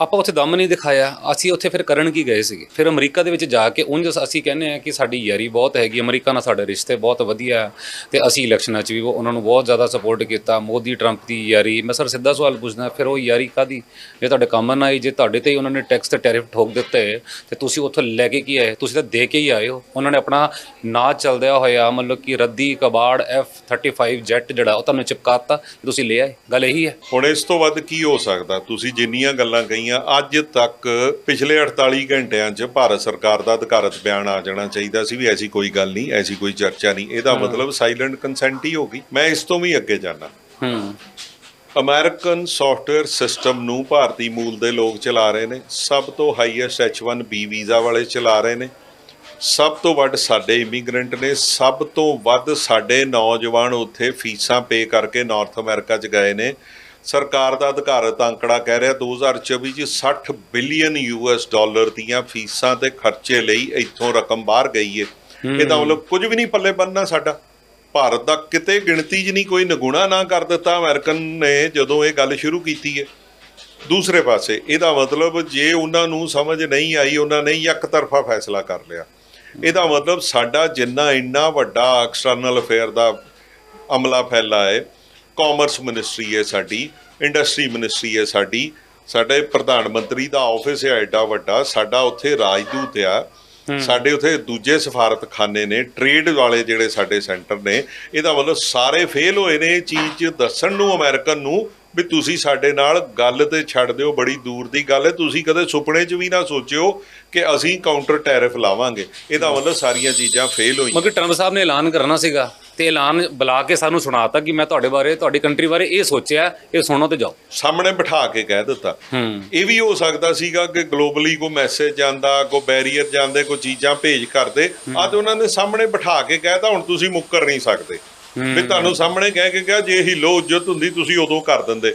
ਆਪਾਂ ਉੱਥੇ ਦਮ ਨਹੀਂ ਦਿਖਾਇਆ। ਅਸੀਂ ਉੱਥੇ ਫਿਰ ਕਰਨ ਕੀ ਗਏ ਸੀਗੇ? ਫਿਰ ਅਮਰੀਕਾ ਦੇ ਵਿੱਚ ਜਾ ਕੇ ਉਂਝ ਅਸੀਂ ਕਹਿੰਦੇ ਆ ਕਿ ਸਾਡੀ ਯਾਰੀ ਬਹੁਤ ਹੈਗੀ। ਅਮਰੀਕਾ ਨਾਲ ਸਾਡੇ ਰਿਸ਼ਤੇ ਬਹੁਤ ਵਧੀਆ ਹੈ ਤੇ ਅਸੀਂ ਇਲੈਕਸ਼ਨਾਂ 'ਚ ਵੀ ਉਹਨਾਂ ਨੂੰ ਬਹੁਤ ਜ਼ਿਆਦਾ ਸਪੋਰਟ ਕੀਤਾ। ਮੋਦੀ, ਟਰੰਪ ਦੀ ਯਾਰੀ। ਮੈਂ ਸਰ ਸਿੱਧਾ ਸਵਾਲ ਪੁੱਛਦਾ, ਫਿਰ ਉਹ ਯਾਰੀ ਕਾਦੀ ਜੇ ਤੁਹਾਡੇ ਕੰਮ ਨਾ ਆਈ, ਜੇ ਤੁਹਾਡੇ ਤੇ ਹੀ ਉਹਨਾਂ ਨੇ ਟੈਕਸ ਤੇ ਟੈਰਿਫ ਠੋਕ ਦਿੱਤੇ, ਤੇ ਤੁਸੀਂ ਉੱਥੋਂ ਲੈ ਕੇ ਕੀ ਆਏ? ਤੁਸੀਂ ਤਾਂ ਦੇ ਕੇ ਹੀ ਆਏ ਹੋ। ਉਹਨਾਂ ਨੇ ਆਪਣਾ ਨਾਚ ਚੱਲਦਿਆ ਹੋਇਆ, ਮਤਲਬ ਕਿ ਰੱਦੀ, ਕਬਾੜ F35 ਜੈਟ ਜਿਹੜਾ ਉਹ ਤੁਹਾਨੂੰ ਚਿਪਕਾਤਾ ਤੁਸੀਂ ਲੈ ਆਏ। ਗੱਲ ਇਹੀ ਹੈ। ਹੁਣ ਇਸ ਤੋਂ ਵੱਧ ਕੀ ਹੋ ਸਕਦਾ? ਤੁਸੀਂ ਜਿੰਨੀਆਂ ਗੱਲਾਂ ਕਹੀਆਂ ਅੱਜ ਤੱਕ ਪਿਛਲੇ 48 ਘੰਟਿਆਂ 'ਚ ਭਾਰਤ ਸਰਕਾਰ ਦਾ ਅਧਿਕਾਰਤ ਬਿਆਨ ਆ ਜਾਣਾ ਚਾਹੀਦਾ ਸੀ ਵੀ ਐਸੀ ਕੋਈ ਗੱਲ ਨਹੀਂ ਐਸੀ ਕੋਈ ਚਰਚਾ ਨਹੀਂ। ਇਹਦਾ ਮਤਲਬ ਸਾਇਲੈਂਟ ਕੰਸੈਂਟ ਹੀ ਹੋ ਗਈ। ਮੈਂ ਇਸ ਤੋਂ ਵੀ ਅੱਗੇ ਜਾਣਾ ਹੂੰ। ਅਮਰੀਕਨ ਸੌਫਟਵੇਅਰ ਸਿਸਟਮ ਨੂੰ ਭਾਰਤੀ ਮੂਲ ਦੇ ਲੋਕ ਚਲਾ ਰਹੇ ਨੇ। ਸਭ ਤੋਂ ਹਾਈਐਸਟ H1B ਵੀਜ਼ਾ ਵਾਲੇ ਚਲਾ ਰਹੇ ਨੇ। ਸਭ ਤੋਂ ਵੱਧ ਸਾਡੇ ਇਮੀਗ੍ਰੈਂਟ ਨੇ। ਸਭ ਤੋਂ ਵੱਧ ਸਾਡੇ ਨੌਜਵਾਨ ਉੱਥੇ ਫੀਸਾਂ ਪੇ ਕਰਕੇ ਨਾਰਥ ਅਮਰੀਕਾ 'ਚ ਗਏ ਨੇ। ਸਰਕਾਰ ਦਾ ਅਧਿਕਾਰਤ ਅੰਕੜਾ ਕਹਿ ਰਿਹਾ 2024 'ਚ 60 ਬਿਲੀਅਨ ਯੂਐਸ ਡਾਲਰ ਦੀਆਂ ਫੀਸਾਂ ਤੇ ਖਰਚੇ ਲਈ ਇੱਥੋਂ ਰਕਮ ਬਾਹਰ ਗਈ ਹੈ। ਇਹਦਾ ਮਤਲਬ ਕੁਝ ਵੀ ਨਹੀਂ ਪੱਲੇ ਬੰਨਣਾ ਸਾਡਾ। ਭਾਰਤ ਦਾ ਕਿਤੇ ਗਿਣਤੀ 'ਚ ਨਹੀਂ ਕੋਈ ਨਗੁਣਾ ਨਾ ਕਰ ਦਿੱਤਾ ਅਮਰੀਕਨ ਨੇ ਜਦੋਂ ਇਹ ਗੱਲ ਸ਼ੁਰੂ ਕੀਤੀ ਹੈ ਦੂਸਰੇ ਪਾਸੇ ਇਹਦਾ ਮਤਲਬ ਜੇ ਉਹਨਾਂ ਨੂੰ ਸਮਝ ਨਹੀਂ ਆਈ ਉਹਨਾਂ ਨੇ ਇੱਕ ਤਰਫਾ ਫੈਸਲਾ ਕਰ ਲਿਆ। ਇਹਦਾ ਮਤਲਬ ਸਾਡਾ ਜਿੰਨਾ ਇੰਨਾ ਵੱਡਾ ਐਕਸਟਰਨਲ ਅਫੇਅਰ ਦਾ ਅਮਲਾ ਫੈਲਾ ਹੈ ਕਾਮਰਸ ਮਿਨਿਸਟਰੀ ਹੈ ਸਾਡੀ ਇੰਡਸਟਰੀ ਮਿਨਿਸਟਰੀ ਹੈ ਸਾਡੀ। ਸਾਡੇ ਪ੍ਰਧਾਨ ਮੰਤਰੀ ਦਾ ਆਫਿਸ ਹੈ ਐਡਾ ਵੱਡਾ ਸਾਡਾ ਉੱਥੇ ਰਾਜਦੂਤ ਆ। ਸਾਡੇ ਉਥੇ ਦੂਜੇ ਸਫਾਰਤਖਾਨੇ ਨੇ ਟ੍ਰੇਡ ਵਾਲੇ ਜਿਹੜੇ ਸਾਡੇ ਸੈਂਟਰ ਨੇ ਇਹਦਾ ਮਤਲਬ ਸਾਰੇ ਫੇਲ ਹੋਏ ਨੇ ਇਹ ਚੀਜ਼ 'ਚ ਦੱਸਣ ਨੂੰ ਅਮਰੀਕਨ ਨੂੰ ਵੀ ਤੁਸੀਂ ਸਾਡੇ ਨਾਲ ਗੱਲ ਤੇ ਛੱਡ ਦਿਓ ਬੜੀ ਦੂਰ ਦੀ ਗੱਲ ਹੈ। ਤੁਸੀਂ ਕਦੇ ਸੁਪਨੇ 'ਚ ਵੀ ਨਾ ਸੋਚਿਓ ਕਿ ਅਸੀਂ ਕਾਊਂਟਰ ਟੈਰਿਫ ਲਾਵਾਂਗੇ। ਇਹਦਾ ਮਤਲਬ ਸਾਰੀਆਂ ਚੀਜ਼ਾਂ ਫੇਲ ਹੋਈਆਂ। ਮਗਰ ਟਰੰਪ ਸਾਹਿਬ ਨੇ ਐਲਾਨ ਕਰਨਾ ਸੀਗਾ। ਤੇ ਐਲਾਨ ਬੁਲਾ ਕੇ ਸਾਨੂੰ ਸੁਣਾਤਾ ਕਿ ਮੈਂ ਤੁਹਾਡੇ ਬਾਰੇ ਤੁਹਾਡੀ ਕੰਟਰੀ ਬਾਰੇ ਇਹ ਸੋਚਿਆ ਇਹ ਸੁਣੋ ਤੇ ਜਾਓ। ਸਾਹਮਣੇ ਬਿਠਾ ਕੇ ਕਹਿ ਦਿੱਤਾ। ਹੂੰ। ਇਹ ਵੀ ਹੋ ਸਕਦਾ ਸੀਗਾ ਕਿ ਗਲੋਬਲੀ ਕੋਈ ਮੈਸੇਜ ਜਾਂਦਾ ਕੋਈ ਬੈਰੀਅਰ ਜਾਂਦੇ ਕੋਈ ਚੀਜ਼ਾਂ ਭੇਜ ਕਰਦੇ। ਅੱਜ ਉਹਨਾਂ ਨੇ ਸਾਹਮਣੇ ਬਿਠਾ ਕੇ ਕਹਿਤਾ ਹੁਣ ਤੁਸੀਂ ਮੁੱਕਰ ਨਹੀਂ ਸਕਦੇ। ਵੀ ਤੁਹਾਨੂੰ ਸਾਹਮਣੇ ਕਹਿ ਕੇ ਕਿਹਾ ਜੇ ਹਿੱਲੋ ਇੱਜ਼ਤ ਹੁੰਦੀ ਤੁਸੀਂ ਉਦੋਂ ਕਰ ਦਿੰਦੇ।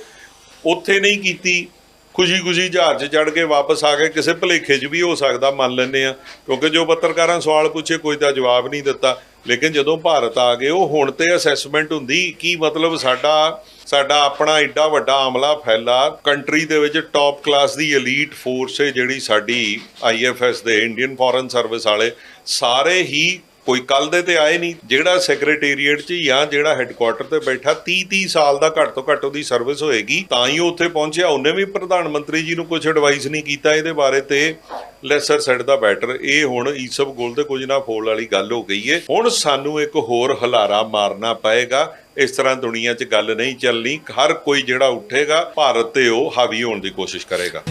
ਉੱਥੇ ਨਹੀਂ ਕੀਤੀ। ਖੁਸ਼ੀ-ਖੁਸ਼ੀ ਜਹਾਜ਼ 'ਚ ਚੜ ਕੇ ਵਾਪਸ ਆ ਕੇ ਕਿਸੇ ਭਲੇਖੇ 'ਚ ਵੀ ਹੋ ਸਕਦਾ, ਮੰਨ ਲੈਂਦੇ ਆ ਕਿਉਂਕਿ ਜੋ ਪੱਤਰਕਾਰਾਂ ਸਵਾਲ ਪੁੱਛੇ, ਕੋਈ ਤਾਂ ਜਵਾਬ ਨਹੀਂ ਦਿੱਤਾ। ਲੇਕਿਨ ਜਦੋਂ ਭਾਰਤ ਆ ਗਏ, ਉਹ ਹੁਣ ਤੇ ਅਸੈਸਮੈਂਟ ਹੁੰਦੀ, ਕੀ ਮਤਲਬ ਸਾਡਾ ਸਾਡਾ ਆਪਣਾ ਏਡਾ ਵੱਡਾ ਅਮਲਾ ਫੈਲਾ ਕੰਟਰੀ ਦੇ ਵਿੱਚ ਟੌਪ ਕਲਾਸ ਦੀ ਐਲੀਟ ਫੋਰਸ ਹੈ ਜਿਹੜੀ ਸਾਡੀ ਆਈਐਫਐਸ ਦੇ ਇੰਡੀਅਨ ਫੋਰਨ ਸਰਵਿਸ ਵਾਲੇ, ਸਾਰੇ ਹੀ ਕੋਈ ਕੱਲ ਦੇ ਤੇ ਆਏ ਨਹੀਂ, ਜਿਹੜਾ ਸੈਕਟਰੀਏਟ 'ਚ ਜਾਂ ਜਿਹੜਾ ਹੈੱਡਕੁਆਟਰ ਤੇ ਬੈਠਾ 30 30 ਸਾਲ ਦਾ ਘੱਟ ਤੋਂ ਘੱਟ ਉਹਦੀ ਸਰਵਿਸ ਹੋਏਗੀ, ਤਾਂ ਹੀ ਉਹ ਉੱਥੇ ਪਹੁੰਚਿਆ। ਉਹਨੇ ਵੀ ਪ੍ਰਧਾਨ ਮੰਤਰੀ ਜੀ ਨੂੰ ਕੁਝ ਐਡਵਾਈਸ ਨਹੀਂ ਕੀਤਾ ਇਹਦੇ ਬਾਰੇ ਤੇ ਲੈਸਰ ਸੈਡ ਦਾ ਬੈਟਰ ਇਹ ਹੁਣ ਈਸਬ ਗੋਲ ਤੇ ਕੁਝ ਨਾ ਫੋਲ ਵਾਲੀ ਗੱਲ ਹੋ ਗਈ ਏ। ਹੁਣ ਸਾਨੂੰ ਇੱਕ ਹੋਰ ਹਲਾਰਾ ਮਾਰਨਾ ਪਏਗਾ। ਇਸ ਤਰ੍ਹਾਂ ਦੁਨੀਆ 'ਚ ਗੱਲ ਨਹੀਂ ਚੱਲਣੀ। ਹਰ ਕੋਈ ਜਿਹੜਾ ਉੱਠੇਗਾ, ਭਾਰਤ ਤੇ ਉਹ ਹਾਵੀ ਹੋਣ ਦੀ ਕੋਸ਼ਿਸ਼ ਕਰੇਗਾ।